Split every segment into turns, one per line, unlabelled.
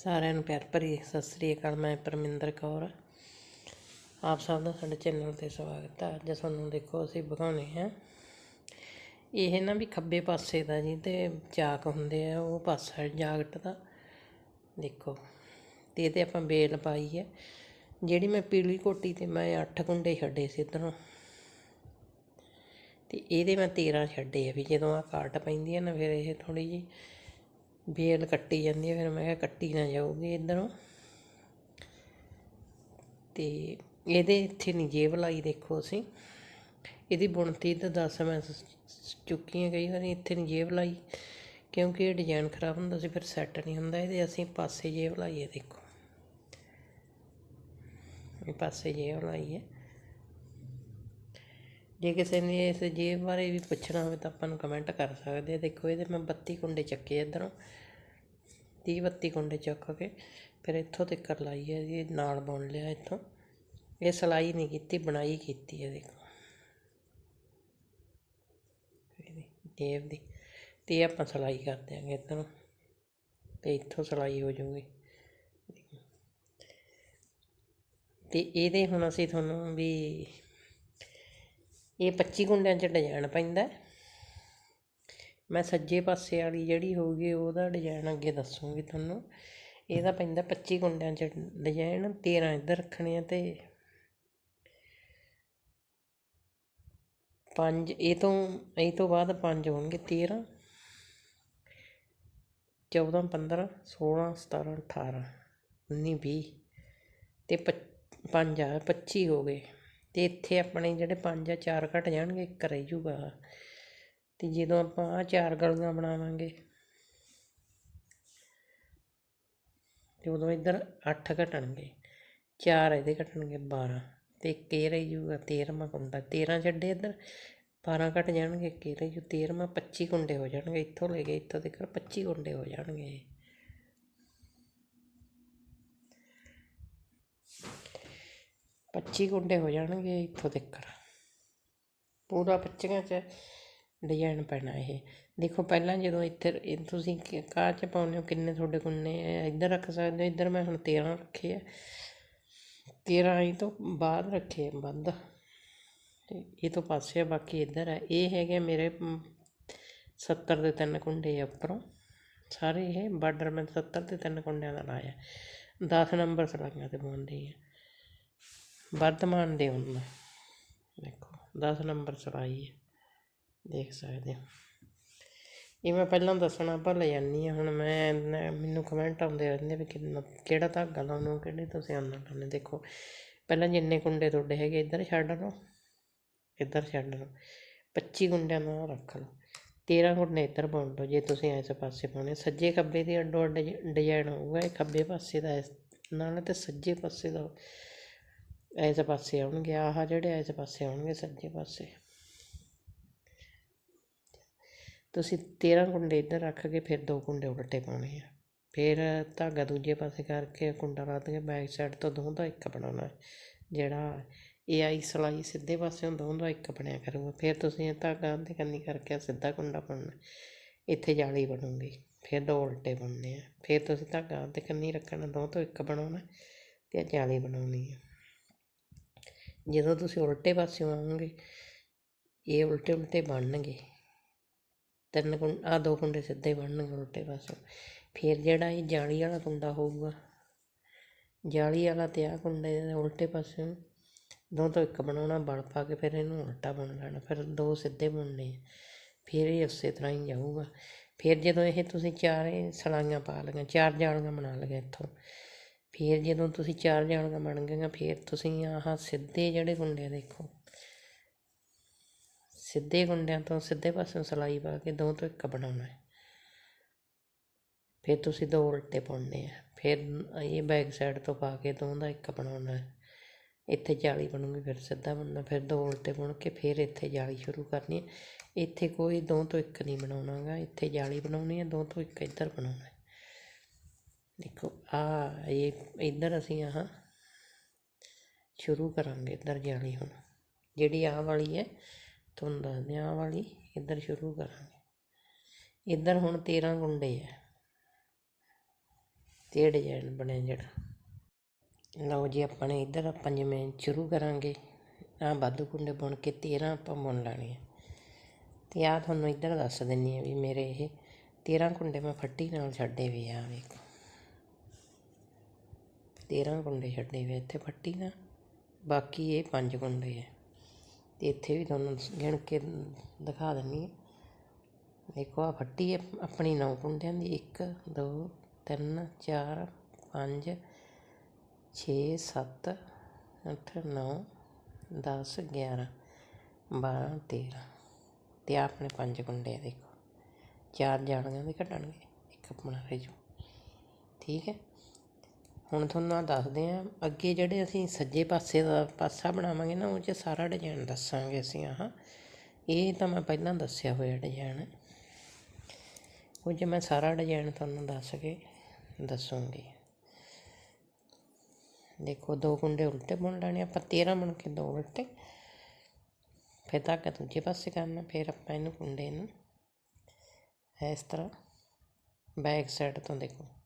ਸਾਰਿਆਂ ਨੂੰ ਪਿਆਰ ਭਰੀ ਸਤਿ ਸ੍ਰੀ ਅਕਾਲ, ਮੈਂ ਪਰਮਿੰਦਰ ਕੌਰ। ਆਪ ਸਭ ਦਾ ਸਾਡੇ ਚੈਨਲ ਤੇ ਸਵਾਗਤ ਹੈ ਅੱਜ ਤੁਹਾਨੂੰ ਦੇਖੋ, ਅਸੀਂ ਦਿਖਾਉਣੇ ਆ ਇਹ ਨਾ ਵੀ ਖੱਬੇ ਪਾਸੇ ਦਾ ਜੀ, ਤੇ ਚਾਕ ਹੁੰਦੇ ਆ, ਉਹ ਪਾਸਾ ਜਾਗਟ ਦਾ। ਦੇਖੋ, ਤੇ ਇਹਦੇ ਆਪਾਂ ਬੇਲ ਪਾਈ ਹੈ ਜਿਹੜੀ ਮੈਂ ਪੀਲੀ ਕੋਟੀ ਤੇ ਮੈਂ 8 ਕੁੰਡੇ ਛੱਡੇ ਸੀ ਇੱਧਰੋਂ। ਤੇ ਇਹਦੇ ਮੈਂ 13 ਛੱਡੇ ਆ ਵੀ ਜਦੋਂ ਆ ਕਾਟ ਪੈਂਦੀ ਹੈ ਨਾ, ਫਿਰ ਇਹ ਥੋੜੀ ਜੀ ਬੇਲ ਕੱਟੀ ਜਾਂਦੀ ਹੈ, ਫਿਰ ਮੈਂ ਕਿਹਾ ਕੱਟੀ ਨਾ ਜਾਊਗੀ ਇੱਧਰੋਂ। ਤੇ ਇਹਦੇ ਇੱਥੇ ਨਹੀਂ ਜੇਬ ਲਾਈ ਦੇਖੋ ਅਸੀਂ। ਇਹਦੀ ਬੁਣਤੀ ਤਾਂ ਦੱਸ ਮੈਂ ਸ- ਚੁੱਕੀ ਹਾਂ ਕਈ ਵਾਰੀ, ਇੱਥੇ ਨਹੀਂ ਜੇਬ ਲਾਈ। ਕਿਉਂਕਿ ਇਹ ਡਿਜ਼ਾਈਨ ਖਰਾਬ ਹੁੰਦਾ ਸੀ, ਫਿਰ ਸੈੱਟ ਨਹੀਂ ਹੁੰਦਾ ਇਹਦੇ। ਅਸੀਂ ਪਾਸੇ ਜੇਬ ਲਾਈਏ ਦੇਖੋ। ਇਹ ਪਾਸੇ ਜੇਬ ਲਾਈ ਜੇ ਕਿਸੇ ਨੇ ਇਸ ਜੇਬ ਬਾਰੇ ਵੀ ਪੁੱਛਣਾ ਹੋਵੇ ਤਾਂ ਆਪਾਂ ਨੂੰ ਕਮੈਂਟ ਕਰ ਸਕਦੇ ਆ। ਦੇਖੋ, ਇਹਦੇ ਮੈਂ 32 ਕੁੰਡੇ ਚੱਕੇ ਇੱਧਰੋਂ। ਤੀਹ ਬੱਤੀ ਕੁੰਡੇ ਚੁੱਕ ਕੇ ਫਿਰ ਇੱਥੋਂ ਤੱਕ ਲਾਈ ਹੈ ਜੀ, ਨਾਲ ਬੁਣ ਲਿਆ ਇੱਥੋਂ। ਇਹ ਸਲਾਈ ਨਹੀਂ ਕੀਤੀ, ਬਣਾਈ ਕੀਤੀ ਹੈ ਦੇਖੋ। ਇਹਦੀ ਜੇਬ ਦੀ। ਤੇ ਇਹ ਆਪਾਂ ਸਲਾਈ ਕਰ ਦਿਆਂਗੇ ਇੱਧਰੋਂ। ਤੇ ਇੱਥੋਂ ਸਲਾਈ ਹੋ ਜਾਊਗੀ ਤੇ ਇਹਦੇ ਹੁਣ ਅਸੀਂ ਤੁਹਾਨੂੰ ਵੀ ਇਹ 25 ਗੁੰਡਿਆਂ 'ਚ ਡਿਜ਼ਾਈਨ ਪੈਂਦਾ ਮੈਂ ਸੱਜੇ ਪਾਸੇ ਵਾਲੀ ਜਿਹੜੀ ਹੋਊਗੀ, ਉਹਦਾ ਡਿਜ਼ਾਇਨ ਅੱਗੇ ਦੱਸੂੰਗੀ ਤੁਹਾਨੂੰ। ਇਹਦਾ ਪੈਂਦਾ 25 ਗੁੰਡਿਆਂ 'ਚ ਡਿਜ਼ਾਇਨ ਤੇਰ੍ਹਾਂ ਇੱਧਰ ਰੱਖਣੇ ਆ ਅਤੇ ਪੰਜ, ਇਹ ਤੋਂ ਇਹ ਤੋਂ ਬਾਅਦ ਪੰਜ ਹੋਣਗੇ 13 14 15 16 17 18 19 20 ਤੇ ਪੱਚ- ਪੰਜ ਆ 25 ਹੋ ਗਏ। ਅਤੇ ਇੱਥੇ ਆਪਣੇ ਜਿਹੜੇ ਪੰਜ ਆ, ਚਾਰ ਘਟ ਜਾਣਗੇ, ਇੱਕ ਰਹਿ ਜੂਗਾ। ਅਤੇ ਜਦੋਂ ਆਪਾਂ ਆਹ ਚਾਰ ਗਲੀਆਂ ਬਣਾਵਾਂਗੇ, ਤੇ ਉਦੋਂ ਇੱਧਰ ਅੱਠ ਘਟਣਗੇ, ਚਾਰ ਇਹਦੇ ਘਟਣਗੇ ਬਾਰ੍ਹਾਂ ਅਤੇ ਇੱਕ ਇਹ ਰਹਿ ਜੂਗਾ 13ਵਾਂ ਕੁੰਡਾ। 13 ਛੱਡੇ ਇੱਧਰ 12 ਘਟ ਜਾਣਗੇ, ਇੱਕ ਇਹ ਰਹਿ ਜੂ 13ਵਾਂ 25 ਕੁੰਡੇ ਹੋ ਜਾਣਗੇ, ਇੱਥੋਂ ਲੈ ਕੇ ਇੱਥੋਂ ਤੱਕ 25 ਕੁੰਡੇ ਹੋ ਜਾਣਗੇ। ਪੱਚੀ ਕੁੰਡੇ ਹੋ ਜਾਣਗੇ ਇੱਥੋਂ ਤੱਕ। ਪੂਰਾ ਪੱਚੀਆਂ ਚ ਡਿਜ਼ਾਇਨ ਪੈਣਾ ਇਹ। ਦੇਖੋ ਪਹਿਲਾਂ ਜਦੋਂ ਇੱਥੇ ਇਹ ਤੁਸੀਂ ਕਾਹ ਚ ਪਾਉਂਦੇ ਹੋ ਕਿੰਨੇ ਤੁਹਾਡੇ ਗੁੰਨੇ ਆ, ਇੱਧਰ ਰੱਖ ਸਕਦੇ ਹੋ? ਇੱਧਰ ਮੈਂ ਹੁਣ 13 ਰੱਖੇ ਆ। 13 ਹੀ ਤੋਂ ਬਾਅਦ ਰੱਖੇ ਆ ਵੱਧ ਤੇ ਇਹ ਤੋਂ ਪਾਸੇ ਆ ਬਾਕੀ ਇੱਧਰ ਆ। ਇਹ ਹੈਗੇ ਮੇਰੇ ਮ, 70 ਦੇ ਤਿੰਨ ਕੁੰਡੇ ਆ ਉੱਪਰੋਂ। ਸਾਰੇ ਇਹ ਬਾਰਡਰ ਮੈਂ 70 ਦੇ ਤਿੰਨ ਕੁੰਡਿਆਂ ਦਾ ਲਾਇਆ। 10 ਨੰਬਰ ਸਲਾਈਆਂ ਤੇ ਬੁਣਦੀ ਆ। ਵਰਤਮਾਨ ਦੇ ਉਹਨਾਂ ਦੇਖੋ 10 ਨੰਬਰ ਸਲਾਈ ਹੈ ਦੇਖ ਸਕਦੇ ਹੋ। ਇਹ ਮੈਂ ਪਹਿਲਾਂ ਦੱਸਣਾ, ਭੁੱਲ ਜਾਂਦੀ ਹਾਂ ਹੁਣ ਮੈਂ ਮੈਨੂੰ ਕਮੈਂਟ ਆਉਂਦੇ ਰਹਿੰਦੇ ਵੀ ਕਿੰਨਾ, ਕਿਹੜਾ ਧਾਗਾ ਲਾਉਣਾ, ਕਿਹੜੇ ਤੁਸੀਂ ਆਉਣਾ ਲਾਉਣੇ। ਦੇਖੋ, ਪਹਿਲਾਂ ਜਿੰਨੇ ਕੁੰਡੇ ਤੁਹਾਡੇ ਹੈਗੇ, ਇੱਧਰ ਛੱਡ ਲਓ, ਇੱਧਰ ਛੱਡ ਲਓ। 25 ਗੁੰਡਿਆਂ ਨਾਲ ਰੱਖ ਲਓ। 13 ਗੁੰਡੇ ਇੱਧਰ ਪਾਉਣ ਲਓ ਜੇ ਤੁਸੀਂ ਇਸ ਪਾਸੇ ਪਾਉਣੇ। ਸੱਜੇ ਖੱਬੇ ਦੀ ਅੱਡੋ ਅੱਡ ਡਿਜ਼ਾਈਨ ਹੋਊਗਾ। ਇਹ ਖੱਬੇ ਪਾਸੇ ਦਾ ਇਸ ਨਾਲ ਤੇ ਸੱਜੇ ਪਾਸੇ ਦਾ ਇਸ ਪਾਸੇ ਆਉਣਗੇ। ਆਹ ਜਿਹੜੇ ਇਸ ਪਾਸੇ ਆਉਣਗੇ, ਸੱਜੇ ਪਾਸੇ। ਤੁਸੀਂ 13 ਕੁੰਡੇ ਇੱਧਰ ਰੱਖ ਕੇ ਫਿਰ ਦੋ ਕੁੰਡੇ ਉਲਟੇ ਪਾਉਣੇ ਆ। ਫਿਰ ਧਾਗਾ ਦੂਜੇ ਪਾਸੇ ਕਰਕੇ ਕੁੰਡਾ ਲੱਦ ਕੇ ਬੈਕ ਸਾਈਡ ਤੋਂ ਦੋ ਦਾ ਇੱਕ ਬਣਾਉਣਾ। ਜਿਹੜਾ ਇਹ ਆਈ ਸਲਾਈ ਸਿੱਧੇ ਪਾਸਿਓਂ ਦੋ ਦਾ ਇੱਕ ਬਣਿਆ ਕਰੂਗਾ। ਫਿਰ ਤੁਸੀਂ ਇਹ ਧਾਗਾ ਤੇ ਕੰਨੀ ਕਰਕੇ ਸਿੱਧਾ ਕੁੰਡਾ ਪਾਉਣਾ। ਇੱਥੇ ਜਾਲੀ ਬਣੂਗੀ। ਫਿਰ ਦੋ ਉਲਟੇ ਬਣਨੇ ਆ। ਫਿਰ ਤੁਸੀਂ ਧਾਗਾ ਤੇ ਕੰਨੀ ਰੱਖਣਾ ਦੋ ਤੋਂ ਇੱਕ ਬਣਾਉਣਾ ਤੇ ਜਾਲੀ ਬਣਾਉਣੀ ਹੈ ਜਦੋਂ ਤੁਸੀਂ ਉਲਟੇ ਪਾਸਿਓਂ ਆਉਂਗੇ ਇਹ ਉਲਟੇ ਉਲਟੇ ਬਣਨਗੇ। ਤਿੰਨ ਕੁੰ, ਆਹ ਦੋ ਕੁੰਡੇ ਸਿੱਧੇ ਬਣਨਗੇ ਉਲਟੇ ਪਾਸੋਂ ਫਿਰ ਜਿਹੜਾ ਇਹ ਜਾਲੀ ਵਾਲਾ ਕੁੰਡਾ ਹੋਊਗਾ, ਜਾਲੀ ਵਾਲਾ ਤੇ ਆ ਕੁੰਡੇ ਦੇ ਉਲਟੇ ਪਾਸਿਓਂ ਦੋ ਤੋਂ ਇੱਕ ਬਣਾਉਣਾ, ਬਲ ਪਾ ਕੇ ਫਿਰ ਇਹਨੂੰ ਉਲਟਾ ਬੁਣ ਲੈਣਾ, ਫਿਰ ਦੋ ਸਿੱਧੇ ਬੁਣਨੇ ਆ। ਫਿਰ ਇਹ ਉਸੇ ਤਰ੍ਹਾਂ ਹੀ ਜਾਊਗਾ। ਫਿਰ ਜਦੋਂ ਇਹ ਤੁਸੀਂ ਚਾਰੇ ਸਲਾਈਆਂ ਪਾ ਲਈਆਂ, ਚਾਰ ਜਾਲੀਆਂ ਬਣਾ ਲਈਆਂ ਇੱਥੋਂ, ਫਿਰ ਜਦੋਂ ਤੁਸੀਂ ਚਾਰ ਜਾਲੀਆਂ ਬਣ ਗਈਆਂ, ਫਿਰ ਤੁਸੀਂ ਆਹ ਸਿੱਧੇ ਜਿਹੜੇ ਕੁੰਡੇ ਆ ਦੇਖੋ ਸਿੱਧੇ ਗੁੰਡਿਆਂ ਤੋਂ ਸਿੱਧੇ ਪਾਸਿਓਂ ਸਲਾਈ ਪਾ ਕੇ ਦੋ ਤੋਂ ਇੱਕ ਬਣਾਉਣਾ ਹੈ। ਫਿਰ ਤੁਸੀਂ ਦੋ ਉਲਟੇ ਪਾਉਣੇ ਆ। ਫਿਰ ਇਹ ਬੈਕ ਸਾਈਡ ਤੋਂ ਪਾ ਕੇ ਦੋ ਦਾ ਇੱਕ ਬਣਾਉਣਾ ਹੈ। ਇੱਥੇ ਜਾਲੀ ਬਣੂਗੀ, ਫਿਰ ਸਿੱਧਾ ਬਣਨਾ, ਫਿਰ ਦੋ ਉਲਟੇ ਬੁਣ ਕੇ ਫਿਰ ਇੱਥੇ ਜਾਲੀ ਸ਼ੁਰੂ ਕਰਨੀ ਹੈ। ਇੱਥੇ ਕੋਈ ਦੋ ਤੋਂ ਇੱਕ ਨਹੀਂ ਬਣਾਉਣਾਗਾ, ਇੱਥੇ ਜਾਲੀ ਬਣਾਉਣੀ ਹੈ, ਦੋ ਤੋਂ ਇੱਕ ਇੱਧਰ ਬਣਾਉਣਾ ਹੈ। ਦੇਖੋ, ਆ, ਇਹ ਇੱਧਰ ਅਸੀਂ ਆਹ ਸ਼ੁਰੂ ਕਰਾਂਗੇ, ਇੱਧਰ ਜਾਲੀ ਹੁਣ। ਜਿਹੜੀ ਆਹ ਵਾਲੀ ਹੈ ਤੁਹਾਨੂੰ ਦੱਸਦੇ ਹਾਂ ਆਹ ਵਾਲੀ, ਇੱਧਰ ਸ਼ੁਰੂ ਕਰਾਂਗੇ। ਇੱਧਰ ਹੁਣ 13 ਗੁੰਡੇ ਆ। ਤੇ ਇਹ ਡਿਜ਼ਾਈਨ ਬਣਿਆ ਜਿਹੜਾ। ਲਓ ਜੀ, ਆਪਾਂ ਨੇ ਇੱਧਰ ਆਪਾਂ ਜਿਵੇਂ ਸ਼ੁਰੂ ਕਰਾਂਗੇ। ਆਹ ਵਾਧੂ ਕੁੰਡੇ ਬੁਣ ਕੇ 13 ਆਪਾਂ ਬੁਣ ਲੈਣੇ ਆ। ਤੇ ਆਹ ਤੁਹਾਨੂੰ ਇੱਧਰ ਦੱਸ ਦਿੰਨੀ ਆ ਵੀ ਮੇਰੇ ਇਹ 13 ਕੁੰਡੇ ਮੈਂ ਫੱਟੀ ਨਾਲ ਛੱਡੇ ਵੀ ਆ, ਵੇਖੋ। 13 ਕੁੰਡੇ ਛੱਡੇ ਵੇ ਇੱਥੇ ਫੱਟੀ ਨਾਲ ਬਾਕੀ ਇਹ ਪੰਜ ਗੁੰਡੇ ਆ। ਅਤੇ ਇੱਥੇ ਵੀ ਤੁਹਾਨੂੰ ਗਿਣ ਕੇ ਦਿਖਾ ਦਿੰਦੀ ਹਾਂ ਦੇਖੋ, ਆਹ ਫੱਟੀ ਹੈ, ਆਪਣੀ ਨੌ ਕੁੰਡਿਆਂ ਦੀ। 1 2 3 4 5 6 7 8 9 10 11 12 13 ਅਤੇ ਆਹ ਆਪਣੇ ਪੰਜ ਕੁੰਡੇ ਆ, ਦੇਖੋ। ਚਾਰ ਜਾਣੀਆਂ ਦੇ ਕੱਢਣਗੇ ਇੱਕ ਆਪਣਾ ਰਹਿ ਜੂ। ਠੀਕ ਹੈ? ਹੁਣ ਤੁਹਾਨੂੰ ਆ ਦੱਸਦੇ ਹਾਂ ਅੱਗੇ ਜਿਹੜੇ ਅਸੀਂ ਸੱਜੇ ਪਾਸੇ ਦਾ ਪਾਸਾ ਬਣਾਵਾਂਗੇ ਨਾ, ਉਹ 'ਚ ਸਾਰਾ ਡਿਜ਼ਾਈਨ ਦੱਸਾਂਗੇ ਅਸੀਂ ਆਹ। ਇਹ ਤਾਂ ਮੈਂ ਪਹਿਲਾਂ ਦੱਸਿਆ ਹੋਇਆ ਡਿਜ਼ਾਈਨ ਉਹ 'ਚ ਮੈਂ ਸਾਰਾ ਡਿਜ਼ਾਈਨ ਤੁਹਾਨੂੰ ਦੱਸ ਕੇ ਦੱਸੂੰਗੀ। ਦੇਖੋ, ਦੋ ਕੁੰਡੇ ਉਲਟੇ ਬੁਣ ਲੈਣੇ, ਆਪਾਂ 13 ਬਣ ਕੇ ਦੋ ਉਲਟੇ। ਫਿਰ ਧਾਗਾ ਦੂਜੇ ਪਾਸੇ ਕਰਨਾ, ਫਿਰ ਆਪਾਂ ਇਹਨੂੰ ਕੁੰਡੇ ਨੂੰ, ਇਸ ਤਰ੍ਹਾਂ ਬੈਕ ਸਾਈਡ ਤੋਂ ਦੇਖੋ।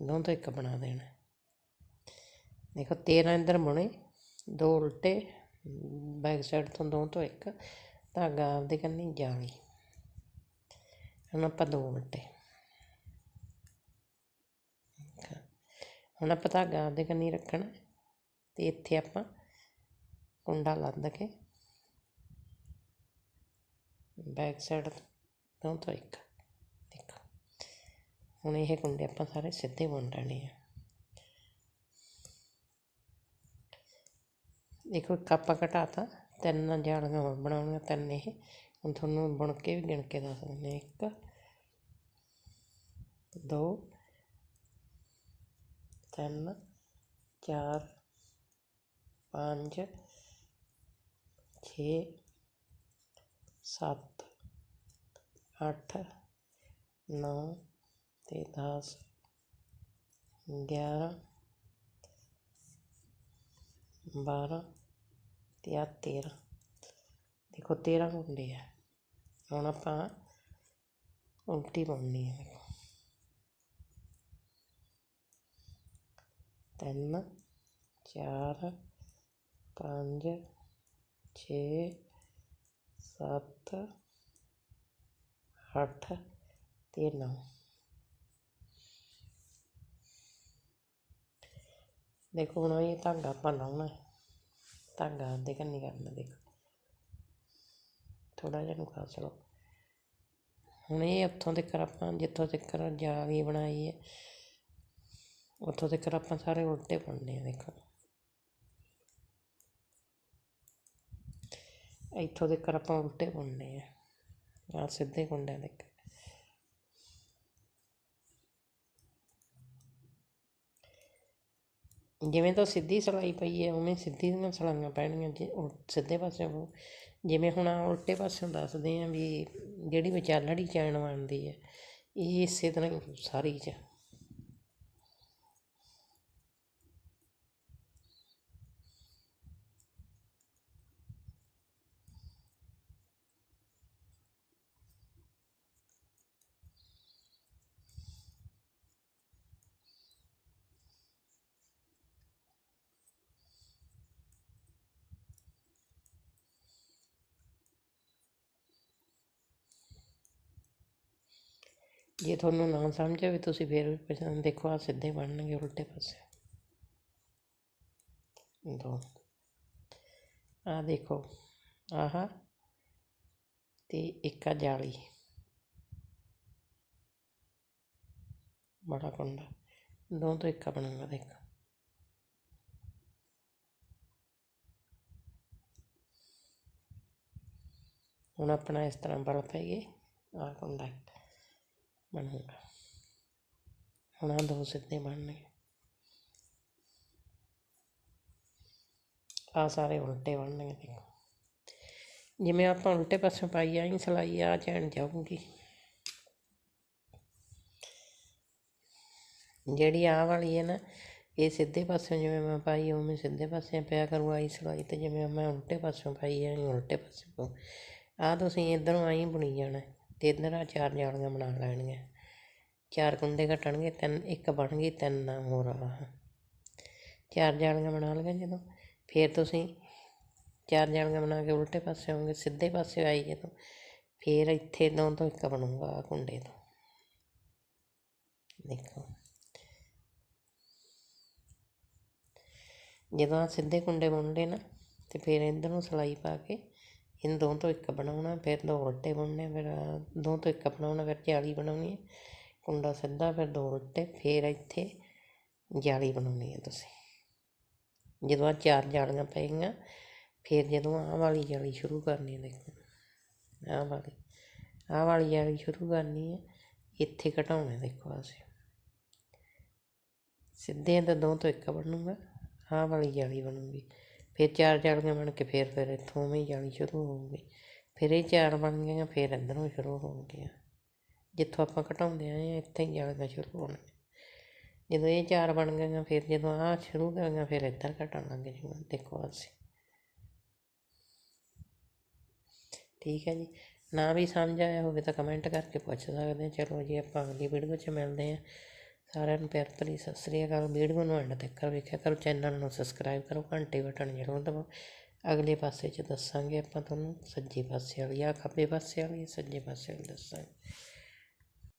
ਦੋ ਤੋਂ ਇੱਕ ਬਣਾ ਦੇਣਾ। ਦੇਖੋ 13 ਅੰਦਰ ਬੁਣੇ, ਦੋ ਉਲਟੇ, ਬੈਕ ਸਾਈਡ ਤੋਂ ਦੋ ਤੋਂ ਇੱਕ ਧਾਗਾ ਆਪਦੇ ਕੰਨੀ ਜਾਲੀ। ਹੁਣ ਆਪਾਂ ਦੋ ਉਲਟੇ। ਹੁਣ ਆਪਾਂ ਧਾਗਾ ਆਪਦੇ ਕੰਨੀ ਰੱਖਣਾ, ਤੇ ਇੱਥੇ ਆਪਾਂ ਕੁੰਡਾ ਲੱਦ ਕੇ ਬੈਕ ਸਾਈਡ ਤੋਂ ਤੋਂ ਇੱਕ। ਹੁਣ ਇਹ ਕੁੰਡੇ ਆਪਾਂ ਸਾਰੇ ਸਿੱਧੇ ਬੁਣ ਲੈਣੇ ਆ। ਦੇਖੋ, ਇੱਕ ਆਪਾਂ ਘਟਾਤਾ, ਤਿੰਨ ਜਾਲੀਆਂ ਹੋਰ ਬਣਾਉਣੀਆਂ, ਤਿੰਨ ਇਹ। ਹੁਣ ਤੁਹਾਨੂੰ ਬੁਣ ਕੇ ਵੀ ਗਿਣ ਕੇ ਦੱਸ ਦਿੰਦੇ ਇੱਕ, ਦੋ, ਤਿੰਨ, ਚਾਰ, ਪੰਜ, ਛੇ, ਸੱਤ, ਅੱਠ, ਨੌ ਅਤੇ ਦਸ ਗਿਆਰ੍ਹਾਂ ਬਾਰ੍ਹਾਂ ਤੇ ਆ ਤੇਰਾਂ। ਦੇਖੋ ਤੇਰ੍ਹਾਂ ਕੁੰਡੇ ਆ। ਹੁਣ ਆਪਾਂ ਉਲਟੀ ਪਾਉਣੀ ਹੈ ਤਿੰਨ, ਚਾਰ, ਪੰਜ, ਛੇ, ਸੱਤ, ਅੱਠ ਅਤੇ ਨੌ। ਦੇਖੋ ਹੁਣ ਇਹ ਧਾਗਾ ਆਪਾਂ ਲਾਉਣਾ ਹੈ। ਧਾਗਾ ਅੱਧੇ ਕੰਨੀ ਕਰਨਾ ਦੇਖੋ। ਥੋੜਾ ਜਿਹਾ ਨੂੰ ਖਾਸ ਲਓ ਹੁਣ ਇਹ ਉੱਥੋਂ ਤੱਕ ਆਪਾਂ ਜਿੱਥੋਂ ਤੱਕ ਜਾਲੀ ਬਣਾਈ ਹੈ, ਉੱਥੋਂ ਤੱਕ ਆਪਾਂ ਸਾਰੇ ਉਲਟੇ ਪਾਉਣੇ ਆ ਦੇਖੋ। ਇੱਥੋਂ ਤੱਕ ਆਪਾਂ ਉਲਟੇ ਪਾਉਣੇ ਆ ਆ ਸਿੱਧੇ ਕੁੰਡਿਆਂ ਦੇ ਜਿਵੇਂ ਤੋਂ ਸਿੱਧੀ ਸਿਲਾਈ ਪਈ ਹੈ ਉਵੇਂ ਸਿੱਧੀ ਦੀਆਂ ਸਲਾਈਆਂ ਪੈਣਗੀਆਂ ਜੇ ਉਲ- ਸਿੱਧੇ ਪਾਸੇ ਜਿਵੇਂ ਹੁਣ ਉਲਟੇ ਪਾਸਿਓਂ ਦੱਸਦੇ ਹਾਂ ਵੀ ਜਿਹੜੀ ਵਿਚਾਲੜੀ ਚੈਨ ਬਣਦੀ ਹੈ ਇਹ ਇਸੇ ਤਰ੍ਹਾਂ ਹੀ ਸਾਰੀ ਚ ਜੇ ਤੁਹਾਨੂੰ ਨਾ ਸਮਝ ਆਵੇ, ਤੁਸੀਂ ਫਿਰ ਵੀ ਦੇਖੋ ਆ ਸਿੱਧੇ ਬਣਨਗੇ ਉਲਟੇ ਪਾਸੇ। ਦੋ। ਆ ਦੇਖੋ, ਆਹ ਤੇ ਇੱਕ ਆ ਜਾਲੀ। ਬੜਾ ਕੁੰਡਾ। ਦੋ ਤੋਂ ਇੱਕ ਬਣੂਗਾ, ਦੇਖੋ। ਹੁਣ ਆਪਣਾ ਇਸ ਤਰ੍ਹਾਂ ਬਰਫ਼ ਪੈ ਗਏ ਆ ਕੁੰਡਾ ਬਣੂਗਾ ਹੁਣ ਆਹ ਦੋ ਸਿੱਧੇ ਬਣਨਗੇ ਆ ਸਾਰੇ ਉਲਟੇ ਬਣਨਗੇ ਦੇਖੋ ਜਿਵੇਂ ਆਪਾਂ ਉਲਟੇ ਪਾਸੇ ਪਾਈ ਆਈ ਸਲਾਈ ਆ ਚੈਨ ਜਾਊਗੀ। ਜਿਹੜੀ ਆਹ ਵਾਲੀ ਹੈ ਨਾ, ਇਹ ਸਿੱਧੇ ਪਾਸੇ ਜਿਵੇਂ ਮੈਂ ਪਾਈ, ਉਵੇਂ ਸਿੱਧੇ ਪਾਸੇ ਪਿਆ ਕਰੂ, ਆਈ ਸਲਾਈ ਤੇ ਜਿਵੇਂ ਮੈਂ ਉਲਟੇ ਪਾਸੋਂ ਪਾਈ ਆ ਉਲਟੇ ਪਾਸੇ ਪਾਉ। ਆ ਤੁਸੀਂ ਇਧਰੋਂ ਆਈ ਬੁਣੀ ਜਾਣਾ। ਤੇ ਇੱਧਰ ਆ ਚਾਰ ਜਾਲੀਆਂ ਬਣਾ ਲੈਣੀਆਂ। ਚਾਰ ਕੁੰਡੇ ਘਟਣਗੇ, ਤਿੰਨ, ਇੱਕ ਬਣ ਗਈ, ਤਿੰਨ ਹੋਰ ਆ। ਚਾਰ ਜਾਲੀਆਂ ਬਣਾ ਲਈਆਂ ਜਦੋਂ। ਫਿਰ ਤੁਸੀਂ ਚਾਰ ਜਾਲੀਆਂ ਬਣਾ ਕੇ ਉਲਟੇ ਪਾਸੇ ਆਉਂਗੇ ਸਿੱਧੇ ਪਾਸੇ ਆਈ ਜਦੋਂ, ਫਿਰ ਇੱਥੇ ਦੋ ਤੋਂ ਇੱਕ ਬਣੂਗਾ ਆਹ ਕੁੰਡੇ ਤੋਂ। ਦੇਖੋ। ਜਦੋਂ ਆਹ ਸਿੱਧੇ ਕੁੰਡੇ ਬੁਣਦੇ ਨਾ, ਤੇ ਫਿਰ ਇੱਧਰ ਨੂੰ ਸਲਾਈ ਪਾ ਕੇ ਇਹਨੂੰ ਦੋ ਤੋਂ ਇੱਕ ਬਣਾਉਣਾ, ਫਿਰ ਦੋ ਉਲਟੇ ਬੁਣਨੇ, ਫਿਰ ਦੋ ਤੋਂ ਇੱਕ ਬਣਾਉਣਾ, ਫਿਰ ਜਾਲੀ ਬਣਾਉਣੀ ਹੈ। ਕੁੰਡਾ ਸਿੱਧਾ, ਫਿਰ ਦੋ ਉਲਟੇ ਫਿਰ ਇੱਥੇ ਜਾਲੀ ਬਣਾਉਣੀ ਹੈ ਤੁਸੀਂ। ਜਦੋਂ ਆਹ ਚਾਰ ਜਾਲੀਆਂ ਪਏਗੀਆਂ ਫਿਰ ਜਦੋਂ ਆਹ ਵਾਲੀ ਜਾਲੀ ਸ਼ੁਰੂ ਕਰਨੀ ਹੈ, ਦੇਖੋ। ਆਹ ਵਾਲੀ ਆਹ ਵਾਲੀ ਜਾਲੀ ਸ਼ੁਰੂ ਕਰਨੀ ਹੈ, ਇੱਥੇ ਘਟਾਉਣਾ ਦੇਖੋ ਅਸੀਂ ਸਿੱਧੇ ਤਾਂ ਦੋ ਤੋਂ ਇੱਕ ਬਣੂਗਾ, ਆਹ ਵਾਲੀ ਜਾਲੀ ਬਣੂਗੀ। ਫਿਰ ਚਾਰ ਜਾਲੀਆਂ ਬਣ ਕੇ ਫਿਰ ਫਿਰ ਇੱਥੋਂ ਉਵੇਂ ਹੀ ਜਾਲੀ ਸ਼ੁਰੂ ਹੋਊਗੀ ਫਿਰ ਇਹ ਚਾਰ ਬਣ ਗਈਆਂ, ਫਿਰ ਇੱਧਰੋਂ ਸ਼ੁਰੂ ਹੋਣਗੀਆਂ ਜਿੱਥੋਂ ਆਪਾਂ ਘਟਾਉਂਦੇ ਆਏ ਇੱਥੇ ਹੀ ਜਾਲੀਆਂ ਸ਼ੁਰੂ ਹੋਣਗੀਆਂ ਜਦੋਂ ਇਹ ਚਾਰ ਬਣ ਗਈਆਂ, ਫਿਰ ਜਦੋਂ ਆਹ ਸ਼ੁਰੂ ਕਰਾਂਗਾ ਫਿਰ ਇੱਧਰ ਘਟਣ ਲੱਗ ਜੂਗਾ ਦੇਖੋ ਅਸੀਂ ਠੀਕ ਹੈ ਜੀ। ਨਾ ਵੀ ਸਮਝ ਆਇਆ ਹੋਵੇ ਤਾਂ ਕਮੈਂਟ ਕਰਕੇ ਪੁੱਛ ਸਕਦੇ ਹਾਂ। ਚਲੋ ਜੀ, ਆਪਾਂ ਅਗਲੀ ਵੀਡੀਓ 'ਚ ਮਿਲਦੇ ਹਾਂ। ਸਾਰਿਆਂ ਨੂੰ ਪਿਆਰ ਭਰੀ ਸਤਿ ਸ੍ਰੀ ਅਕਾਲ। ਵੀਡੀਓ ਨੂੰ ਐਂਡ ਤੱਕ ਵੇਖਿਆ ਕਰੋ ਚੈਨਲ ਨੂੰ ਸਬਸਕ੍ਰਾਈਬ ਕਰੋ, ਘੰਟੇ ਬਟਨ ਜ਼ਰੂਰ ਦਬਾਓ। ਅਗਲੇ ਪਾਸੇ 'ਚ ਦੱਸਾਂਗੇ ਆਪਾਂ ਤੁਹਾਨੂੰ ਸੱਜੇ ਪਾਸੇ ਵਾਲੀ ਆ ਖੱਬੇ ਪਾਸੇ ਵਾਲੀ, ਸੱਜੇ ਪਾਸੇ ਵਾਲੀ ਦੱਸਾਂਗੇ।